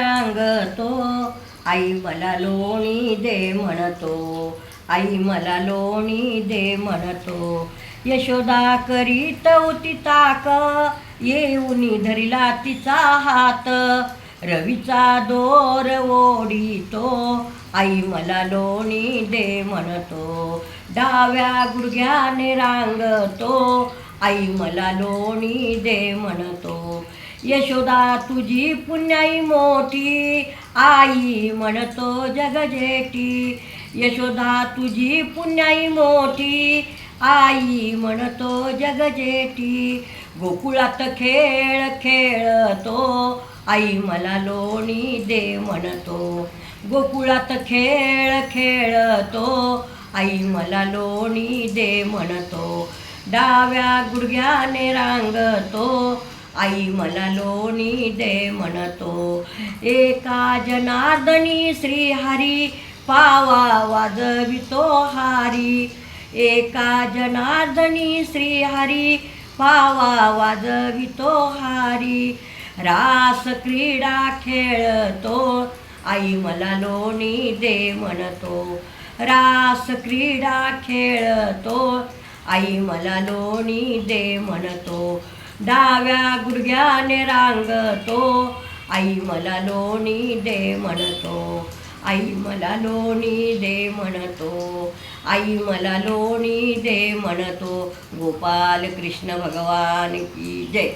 रांगतो. आई मला लोणी दे म्हणतो. आई मला लोणी दे म्हणतो. यशोदा करीत होती ताक. येऊनी धरिला तिचा हात. रवीचा दोर ओढितो. आई मला लोणी दे म्हणतो. डाव्या गुडघ्याने रांगतो. आई मला लोणी दे म्हणतो. यशोदा तुझी पुण्याई मोठी. आई म्हणतो जगजेटी यशोदा तुझी पुण्याई मोठी. आई म्हणतो जगजेटी गोकुळात खेळ खेळतो. आई मला लोणी दे म्हणतो. गोकुळात खेळ खेळतो. आई मला लोणी दे म्हणतो. डाव्या गुडघ्याने रांगतो. आई मला लोणी दे म्हणतो. एका जनार्दनी श्रीहरी पावा वाजवितो हारी. एका जनार्दनी श्रीहरी पावा वाजवितो हारी. रास क्रीडा खेळतो. आई मला लोणी दे म्हणतो. रास क्रीडा खेळतो. आई मला लोणी दे म्हणतो. डाव्या गुडघ्याने रांगतो. आई मला लोणी दे म्हणतो. आई मला लोणी दे म्हणतो. आई मला लोणी दे म्हणतो. गोपाल कृष्ण भगवान की जय.